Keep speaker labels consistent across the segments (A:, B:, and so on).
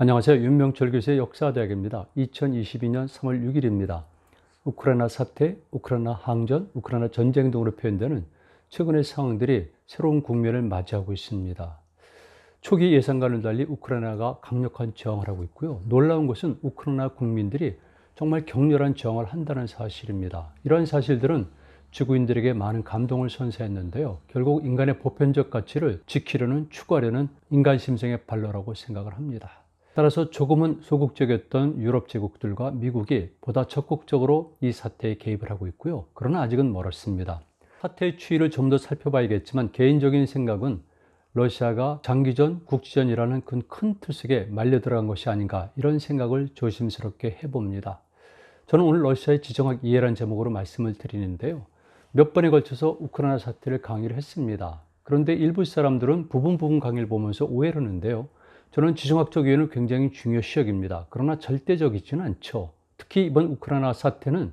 A: 안녕하세요. 윤명철 교수의 역사대학입니다. 2022년 3월 6일입니다. 우크라이나 사태, 우크라이나 항전, 우크라이나 전쟁 등으로 표현되는 최근의 상황들이 새로운 국면을 맞이하고 있습니다. 초기 예상과는 달리 우크라이나가 강력한 저항을 하고 있고요. 놀라운 것은 우크라이나 국민들이 정말 격렬한 저항을 한다는 사실입니다. 이러한 사실들은 지구인들에게 많은 감동을 선사했는데요. 결국 인간의 보편적 가치를 지키려는 추구하려는 인간 심성의 발로라고 생각을 합니다. 따라서 조금은 소극적이었던 유럽 제국들과 미국이 보다 적극적으로 이 사태에 개입을 하고 있고요. 그러나 아직은 멀었습니다. 사태의 추이를 좀 더 살펴봐야겠지만 개인적인 생각은 러시아가 장기전, 국지전이라는 큰, 큰 틀 속에 말려 들어간 것이 아닌가 이런 생각을 조심스럽게 해봅니다. 저는 오늘 러시아의 지정학 이해란 제목으로 말씀을 드리는데요. 몇 번에 걸쳐서 우크라이나 사태를 강의를 했습니다. 그런데 일부 사람들은 부분 부분 강의를 보면서 오해를 하는데요. 저는 지정학적 이해는 굉장히 중요시 여깁니다. 그러나 절대적이지는 않죠. 특히 이번 우크라이나 사태는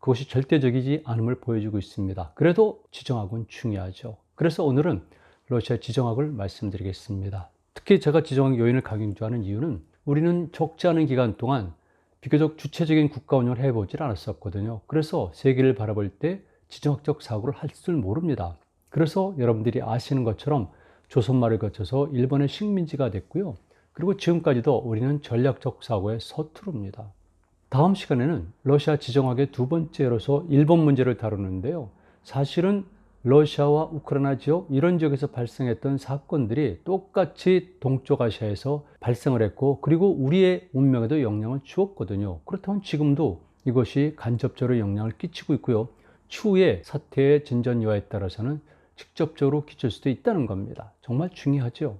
A: 그것이 절대적이지 않음을 보여주고 있습니다. 그래도 지정학은 중요하죠. 그래서 오늘은 러시아 지정학을 말씀드리겠습니다. 특히 제가 지정학 요인을 강조하는 이유는 우리는 적지 않은 기간 동안 비교적 주체적인 국가 운영을 해보질 않았었거든요. 그래서 세계를 바라볼 때 지정학적 사고를 할 줄 모릅니다. 그래서 여러분들이 아시는 것처럼 조선말을 거쳐서 일본의 식민지가 됐고요. 그리고 지금까지도 우리는 전략적 사고에 서투릅니다. 다음 시간에는 러시아 지정학의 두 번째로서 일본 문제를 다루는데요. 사실은 러시아와 우크라이나 지역 이런 지역에서 발생했던 사건들이 똑같이 동쪽 아시아에서 발생을 했고 그리고 우리의 운명에도 영향을 주었거든요. 그렇다면 지금도 이것이 간접적으로 영향을 끼치고 있고요. 추후에 사태의 진전여하에 따라서는 직접적으로 끼칠 수도 있다는 겁니다. 정말 중요하죠.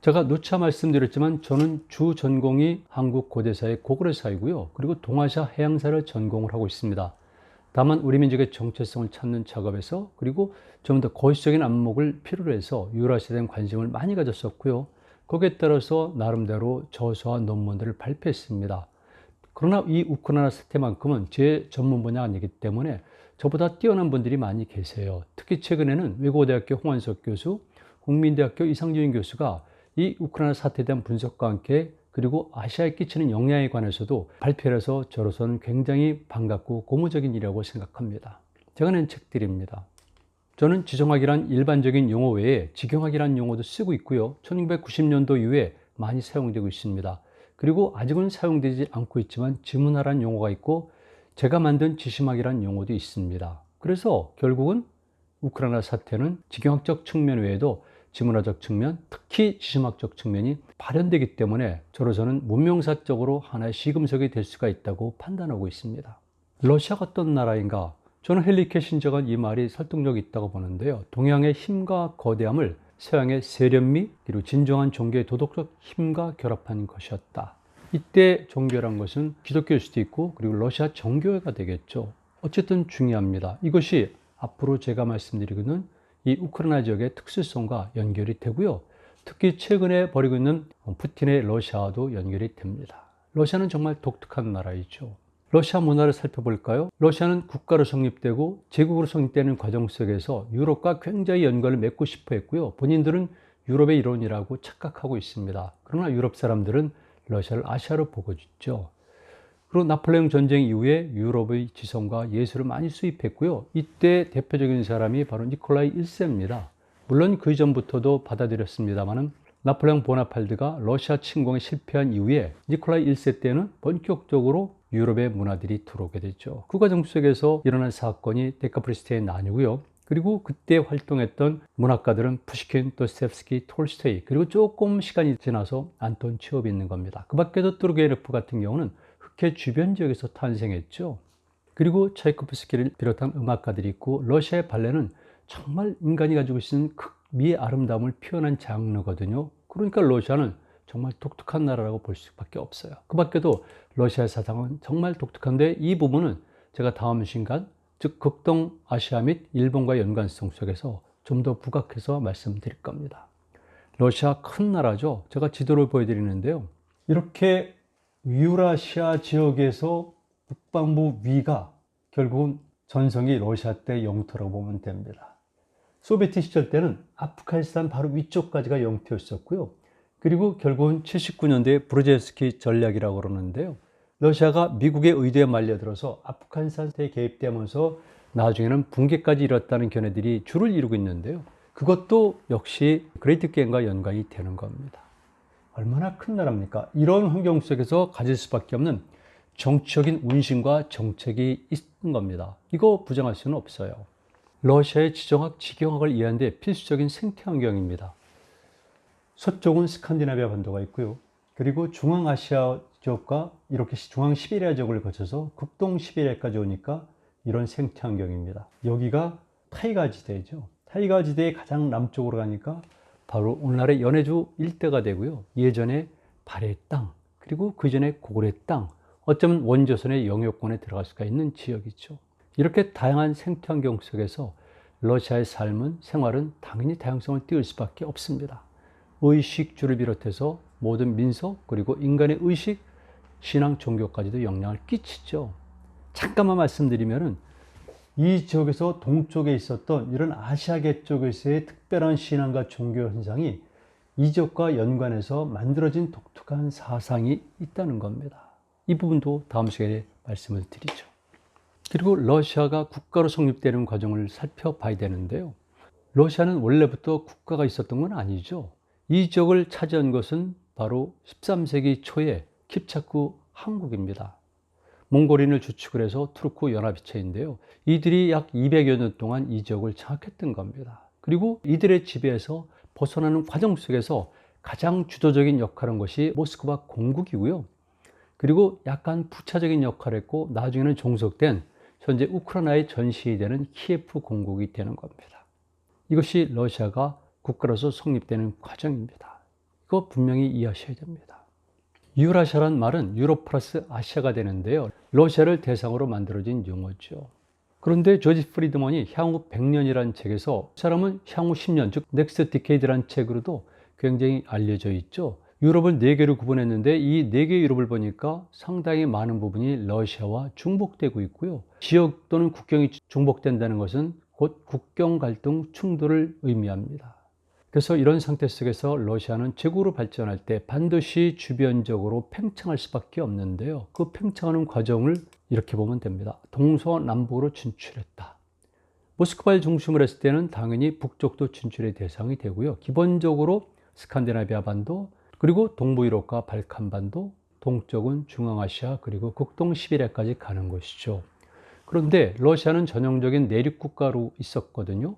A: 제가 누차 말씀드렸지만 저는 주 전공이 한국 고대사의 고구려사이고요. 그리고 동아시아 해양사를 전공을 하고 있습니다. 다만 우리 민족의 정체성을 찾는 작업에서 그리고 좀 더 거시적인 안목을 필요로 해서 유라시아에 대한 관심을 많이 가졌었고요. 거기에 따라서 나름대로 저서와 논문들을 발표했습니다. 그러나 이 우크라이나 사태만큼은 제 전문 분야가 아니기 때문에 저보다 뛰어난 분들이 많이 계세요. 특히 최근에는 외고대학교 홍원석 교수, 국민대학교 이상주인 교수가 이 우크라이나 사태에 대한 분석과 함께 그리고 아시아에 끼치는 영향에 관해서도 발표를 해서 저로서는 굉장히 반갑고 고무적인 일이라고 생각합니다. 제가 낸 책들입니다. 저는 지정학이란 일반적인 용어 외에 지경학이란 용어도 쓰고 있고요. 1990년도 이후에 많이 사용되고 있습니다. 그리고 아직은 사용되지 않고 있지만 지문화란 용어가 있고 제가 만든 지심학이란 용어도 있습니다. 그래서 결국은 우크라이나 사태는 지경학적 측면 외에도 지문화적 측면, 특히 지심학적 측면이 발현되기 때문에 저로서는 문명사적으로 하나의 시금석이 될 수가 있다고 판단하고 있습니다. 러시아가 어떤 나라인가? 저는 헨리 캐신저가 이 말이 설득력이 있다고 보는데요. 동양의 힘과 거대함을 서양의 세련미 그리고 진정한 종교의 도덕적 힘과 결합한 것이었다. 이때 종교란 것은 기독교일 수도 있고 그리고 러시아 정교회가 되겠죠. 어쨌든 중요합니다. 이것이 앞으로 제가 말씀드리고는 이 우크라이나 지역의 특수성과 연결이 되고요. 특히 최근에 벌이고 있는 푸틴의 러시아와도 연결이 됩니다. 러시아는 정말 독특한 나라이죠. 러시아 문화를 살펴볼까요? 러시아는 국가로 성립되고 제국으로 성립되는 과정 속에서 유럽과 굉장히 연관을 맺고 싶어 했고요. 본인들은 유럽의 일원이라고 착각하고 있습니다. 그러나 유럽 사람들은 러시아를 아시아로 보고 있죠. 그리고 나폴레옹 전쟁 이후에 유럽의 지성과 예술을 많이 수입했고요. 이때 대표적인 사람이 바로 니콜라이 1세입니다. 물론 그 이전부터도 받아들였습니다만은 나폴레옹 보나팔드가 러시아 침공에 실패한 이후에 니콜라이 1세 때는 본격적으로 유럽의 문화들이 들어오게 됐죠. 그 과정 속에서 일어난 사건이 데카프리스트의 난이고요. 그리고 그때 활동했던 문학가들은 푸시킨, 도스텝스키, 톨스테이 그리고 조금 시간이 지나서 안톤 치오비 있는 겁니다. 그 밖에도 뚜르게르프 같은 경우는 흑해 주변 지역에서 탄생했죠. 그리고 차이코프스키를 비롯한 음악가들이 있고 러시아의 발레는 정말 인간이 가지고 있는 극미의 아름다움을 표현한 장르거든요. 그러니까 러시아는 정말 독특한 나라라고 볼 수밖에 없어요. 그 밖에도 러시아의 사상은 정말 독특한데 이 부분은 제가 다음 시간 즉 극동 아시아 및 일본과의 연관성 속에서 좀 더 부각해서 말씀드릴 겁니다. 러시아 큰 나라죠. 제가 지도를 보여드리는데요. 이렇게 유라시아 지역에서 북방부 위가 결국은 전성이 러시아 때 영토라고 보면 됩니다. 소비에트 시절 때는 아프가니스탄 바로 위쪽까지가 영토였었고요. 그리고 결국은 79년도에 브르제스키 전략이라고 그러는데요. 러시아가 미국의 의도에 말려들어서 아프간산에 개입되면서 나중에는 붕괴까지 이뤘다는 견해들이 줄을 이루고 있는데요. 그것도 역시 그레이트 게임과 연관이 되는 겁니다. 얼마나 큰 나라입니까? 이런 환경 속에서 가질 수밖에 없는 정치적인 운신과 정책이 있는 겁니다. 이거 부정할 수는 없어요. 러시아의 지정학, 지경학을 이해하는 데 필수적인 생태 환경입니다. 서쪽은 스칸디나비아 반도가 있고요. 그리고 중앙아시아 지역과 이렇게 중앙 시베리아 지역을 거쳐서 극동 시베리아까지 오니까 이런 생태 환경입니다. 여기가 타이가 지대죠. 타이가 지대의 가장 남쪽으로 가니까 바로 오늘날의 연해주 일대가 되고요. 예전에 발해 땅, 그리고 그 전에 고구려 땅, 어쩌면 원조선의 영역권에 들어갈 수가 있는 지역이죠. 이렇게 다양한 생태 환경 속에서 러시아의 삶은, 생활은 당연히 다양성을 띄울 수밖에 없습니다. 의식주를 비롯해서 모든 민속, 그리고 인간의 의식, 신앙, 종교까지도 영향을 끼치죠. 잠깐만 말씀드리면은 이 지역에서 동쪽에 있었던 이런 아시아계 쪽에서의 특별한 신앙과 종교 현상이 이 지역과 연관해서 만들어진 독특한 사상이 있다는 겁니다. 이 부분도 다음 시간에 말씀을 드리죠. 그리고 러시아가 국가로 성립되는 과정을 살펴봐야 되는데요. 러시아는 원래부터 국가가 있었던 건 아니죠. 이 지역을 차지한 것은 바로 13세기 초에 킵차크 한국입니다. 몽골인을 주축을 해서 투르크 연합체인데요. 이들이 약 200여 년 동안 이 지역을 장악했던 겁니다. 그리고 이들의 지배에서 벗어나는 과정 속에서 가장 주도적인 역할을 한 것이 모스크바 공국이고요. 그리고 약간 부차적인 역할을 했고 나중에는 종속된 현재 우크라이나의 전시이 되는 키예프 공국이 되는 겁니다. 이것이 러시아가 국가로서 성립되는 과정입니다. 이거 분명히 이해하셔야 됩니다. 유라시아란 말은 유럽 플러스 아시아가 되는데요. 러시아를 대상으로 만들어진 용어죠. 그런데 조지 프리드먼이 향후 100년이라는 책에서 사람은 향후 10년, 즉 넥스트 디케이드라는 책으로도 굉장히 알려져 있죠. 유럽을 4개로 구분했는데 이 4개 유럽을 보니까 상당히 많은 부분이 러시아와 중복되고 있고요. 지역 또는 국경이 중복된다는 것은 곧 국경 갈등 충돌을 의미합니다. 그래서 이런 상태 속에서 러시아는 제국으로 발전할 때 반드시 주변적으로 팽창할 수밖에 없는데요. 그 팽창하는 과정을 이렇게 보면 됩니다. 동서남북으로 진출했다. 모스크바를 중심으로 했을 때는 당연히 북쪽도 진출의 대상이 되고요. 기본적으로 스칸디나비아 반도, 그리고 동부 유럽과 발칸 반도, 동쪽은 중앙아시아, 그리고 극동 시베리아까지 가는 것이죠. 그런데 러시아는 전형적인 내륙 국가로 있었거든요.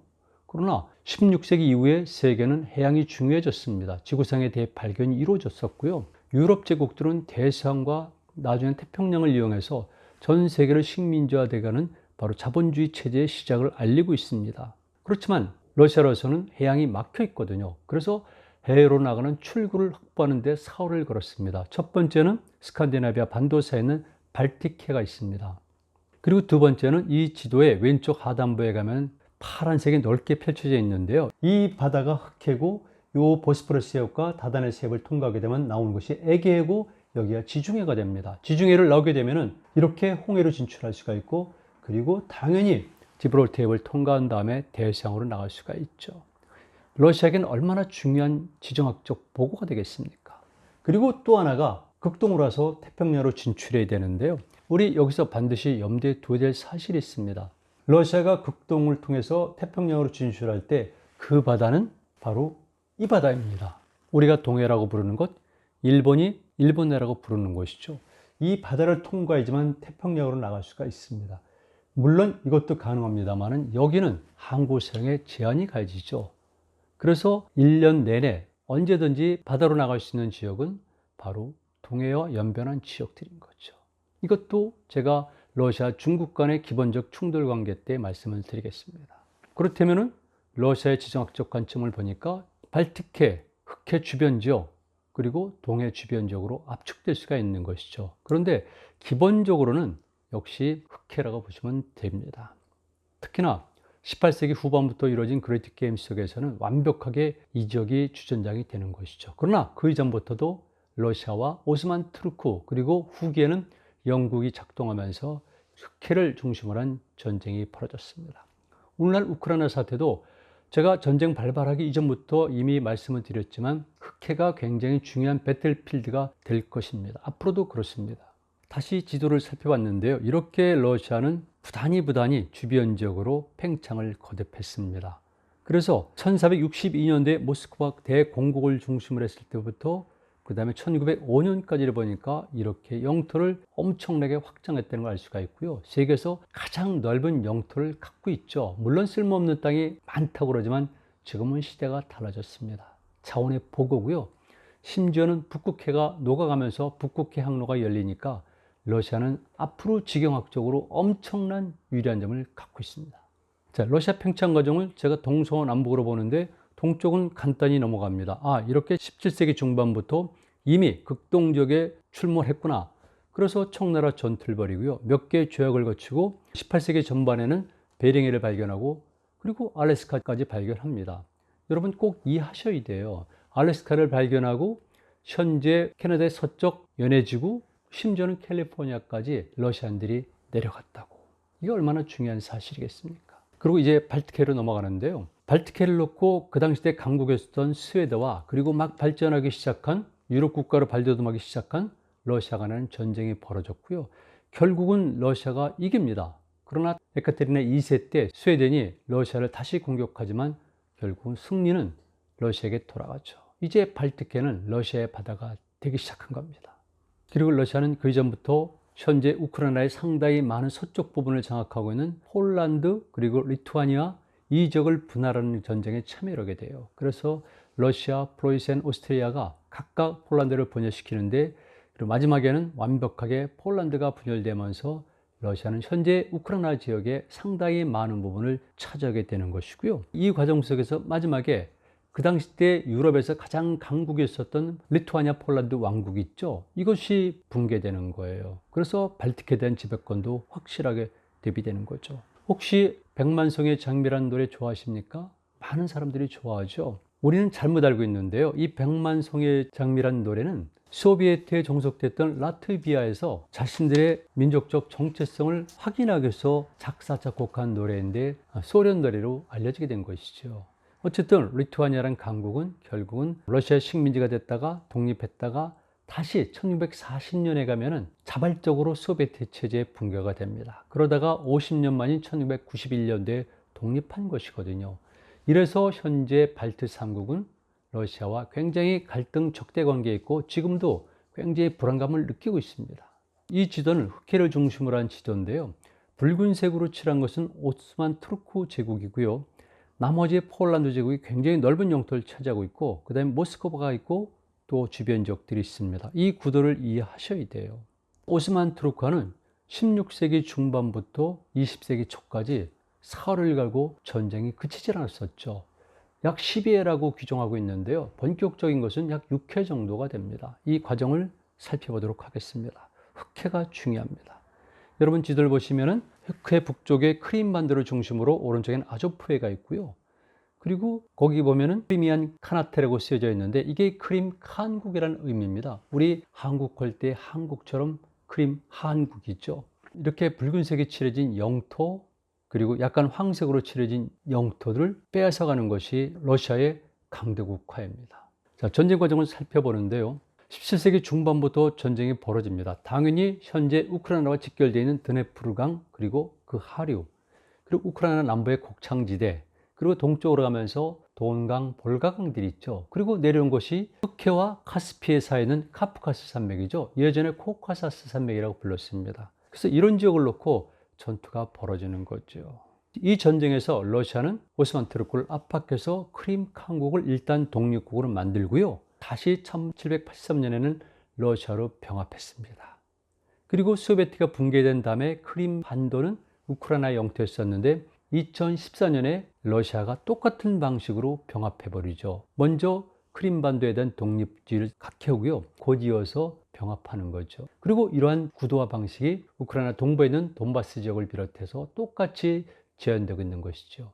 A: 그러나 16세기 이후에 세계는 해양이 중요해졌습니다. 지구상의 대발견이 이루어졌었고요. 유럽 제국들은 대서양과 나중에 태평양을 이용해서 전 세계를 식민지화돼가는 바로 자본주의 체제의 시작을 알리고 있습니다. 그렇지만 러시아로서는 해양이 막혀 있거든요. 그래서 해외로 나가는 출구를 확보하는 데 사활을 걸었습니다. 첫 번째는 스칸디나비아 반도사에 있는 발틱해가 있습니다. 그리고 두 번째는 이 지도의 왼쪽 하단부에 가면 파란색이 넓게 펼쳐져 있는데요. 이 바다가 흑해고 요 보스포러스 해협과 다단의 해협을 통과하게 되면 나오는 것이 에게해고 여기가 지중해가 됩니다. 지중해를 나오게 되면은 이렇게 홍해로 진출할 수가 있고 그리고 당연히 지브롤터 해협을 통과한 다음에 대서양으로 나갈 수가 있죠. 러시아에게는 얼마나 중요한 지정학적 보고가 되겠습니까? 그리고 또 하나가 극동으로 와서 태평양으로 진출해야 되는데요. 우리 여기서 반드시 염두에 둬야 될 사실이 있습니다. 러시아가 극동을 통해서 태평양으로 진출할 때 그 바다는 바로 이 바다입니다. 우리가 동해라고 부르는 것, 일본이 일본해라고 부르는 것이죠. 이 바다를 통과해야지만 태평양으로 나갈 수가 있습니다. 물론 이것도 가능합니다만 여기는 항구 사용에 제한이 가해지죠. 그래서 1년 내내 언제든지 바다로 나갈 수 있는 지역은 바로 동해와 연변한 지역들인 거죠. 이것도 제가 러시아 중국 간의 기본적 충돌 관계 때 말씀을 드리겠습니다. 그렇다면 러시아의 지정학적 관점을 보니까 발틱해, 흑해 주변 지역, 그리고 동해 주변 지역으로 압축될 수가 있는 것이죠. 그런데 기본적으로는 역시 흑해라고 보시면 됩니다. 특히나 18세기 후반부터 이루어진 그레이트 게임 속에서는 완벽하게 이 지역이 주전장이 되는 것이죠. 그러나 그 이전부터도 러시아와 오스만 트루크 그리고 후기에는 영국이 작동하면서 흑해를 중심으로 한 전쟁이 벌어졌습니다. 오늘날 우크라이나 사태도 제가 전쟁 발발하기 이전부터 이미 말씀을 드렸지만 흑해가 굉장히 중요한 배틀필드가 될 것입니다. 앞으로도 그렇습니다. 다시 지도를 살펴봤는데요. 이렇게 러시아는 부단히 부단히 주변 지역으로 팽창을 거듭했습니다. 그래서 1462년대 모스크바 대공국을 중심으로 했을 때부터 그 다음에 1905년까지를 보니까 이렇게 영토를 엄청나게 확장했다는 걸 알 수가 있고요. 세계에서 가장 넓은 영토를 갖고 있죠. 물론 쓸모없는 땅이 많다고 그러지만 지금은 시대가 달라졌습니다. 차원의 보고고요. 심지어는 북극해가 녹아가면서 북극해 항로가 열리니까 러시아는 앞으로 지경학적으로 엄청난 유리한 점을 갖고 있습니다. 자, 러시아 팽창 과정을 제가 동서남북으로 보는데 동쪽은 간단히 넘어갑니다. 아, 이렇게 17세기 중반부터 이미 극동적에 출몰했구나. 그래서 청나라 전투를 벌이고요. 몇 개의 조약을 거치고 18세기 전반에는 베링해를 발견하고 그리고 알래스카까지 발견합니다. 여러분 꼭 이해하셔야 돼요. 알래스카를 발견하고 현재 캐나다의 서쪽 연해지구 심지어는 캘리포니아까지 러시안들이 내려갔다고. 이게 얼마나 중요한 사실이겠습니까? 그리고 이제 발트해로 넘어가는데요. 발트해를 놓고 그 당시 때 강국이었던 스웨드와 그리고 막 발전하기 시작한 유럽 국가로 발돋움하기 시작한 러시아 간의 전쟁이 벌어졌고요. 결국은 러시아가 이깁니다. 그러나 에카테리나 2세 때 스웨덴이 러시아를 다시 공격하지만 결국은 승리는 러시아에게 돌아가죠. 이제 발트해는 러시아의 바다가 되기 시작한 겁니다. 그리고 러시아는 그 이전부터 현재 우크라이나의 상당히 많은 서쪽 부분을 장악하고 있는 폴란드 그리고 리투아니아 이 지역을 분할하는 전쟁에 참여를 하게 돼요. 그래서 러시아, 프로이센, 오스트리아가 각각 폴란드를 분열시키는데 그리고 마지막에는 완벽하게 폴란드가 분열되면서 러시아는 현재 우크라이나 지역의 상당히 많은 부분을 차지하게 되는 것이고요. 이 과정 속에서 마지막에 그 당시 때 유럽에서 가장 강국이었었던 리투아니아 폴란드 왕국이 있죠. 이것이 붕괴되는 거예요. 그래서 발틱에 대한 지배권도 확실하게 대비되는 거죠. 혹시 백만성의 장미란 노래 좋아하십니까? 많은 사람들이 좋아하죠. 우리는 잘못 알고 있는데요. 이 백만송의 장미란 노래는 소비에트에 종속됐던 라트비아에서 자신들의 민족적 정체성을 확인하기 위해서 작사, 작곡한 노래인데 소련 노래로 알려지게 된 것이죠. 어쨌든 리투아니아란 강국은 결국은 러시아 식민지가 됐다가 독립했다가 다시 1640년에 가면은 자발적으로 소비에트 체제에 붕괴가 됩니다. 그러다가 50년 만인 1691년도에 독립한 것이거든요. 이래서 현재 발트 3국은 러시아와 굉장히 갈등 적대 관계에 있고 지금도 굉장히 불안감을 느끼고 있습니다. 이 지도는 흑해를 중심으로 한 지도인데요. 붉은색으로 칠한 것은 오스만 투르크 제국이고요. 나머지 폴란드 제국이 굉장히 넓은 영토를 차지하고 있고 그 다음에 모스크바가 있고 또 주변 지역들이 있습니다. 이 구도를 이해하셔야 돼요. 오스만 투르크는 16세기 중반부터 20세기 초까지 사흘을 가고 전쟁이 그치질 않았었죠. 약 12회라고 규정하고 있는데요. 본격적인 것은 약 6회 정도가 됩니다. 이 과정을 살펴보도록 하겠습니다. 흑해가 중요합니다. 여러분 지도를 보시면은 흑해 북쪽에 크림반도를 중심으로 오른쪽엔 아조프해가 있고요. 그리고 거기 보면은 크리미안 카나테라고 쓰여져 있는데 이게 크림 한국이라는 의미입니다. 우리 한국 할 때 한국처럼 크림 한국이죠. 이렇게 붉은색이 칠해진 영토 그리고 약간 황색으로 칠해진 영토를 빼앗아가는 것이 러시아의 강대국화입니다. 자, 전쟁 과정을 살펴보는데요. 17세기 중반부터 전쟁이 벌어집니다. 당연히 현재 우크라이나와 직결되어 있는 드네프르강 그리고 그 하류 그리고 우크라이나 남부의 곡창지대 그리고 동쪽으로 가면서 돈강, 볼가강들이 있죠. 그리고 내려온 것이 흑해와 카스피해 사이는 카프카스 산맥이죠. 예전에 코카사스 산맥이라고 불렀습니다. 그래서 이런 지역을 놓고 전투가 벌어지는 거죠. 이 전쟁에서 러시아는 오스만 트루크를 압박해서 크림 칸국을 일단 독립국으로 만들고요. 다시 1783년에는 러시아로 병합했습니다. 그리고 소비에트가 붕괴된 다음에 크림 반도는 우크라이나 영토였었는데 2014년에 러시아가 똑같은 방식으로 병합해버리죠. 먼저 크림반도에 대한 독립주의를 각해오고요. 곧 이어서 병합하는 거죠. 그리고 이러한 구도와 방식이 우크라이나 동부에 있는 돈바스 지역을 비롯해서 똑같이 재현되고 있는 것이죠.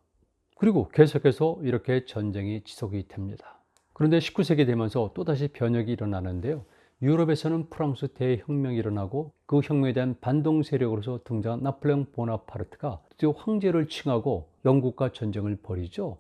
A: 그리고 계속해서 이렇게 전쟁이 지속이 됩니다. 그런데 19세기 되면서 또다시 변혁이 일어나는데요. 유럽에서는 프랑스 대혁명이 일어나고 그 혁명에 대한 반동 세력으로서 등장한 나폴레옹 보나파르트가 드디어 황제를 칭하고 영국과 전쟁을 벌이죠.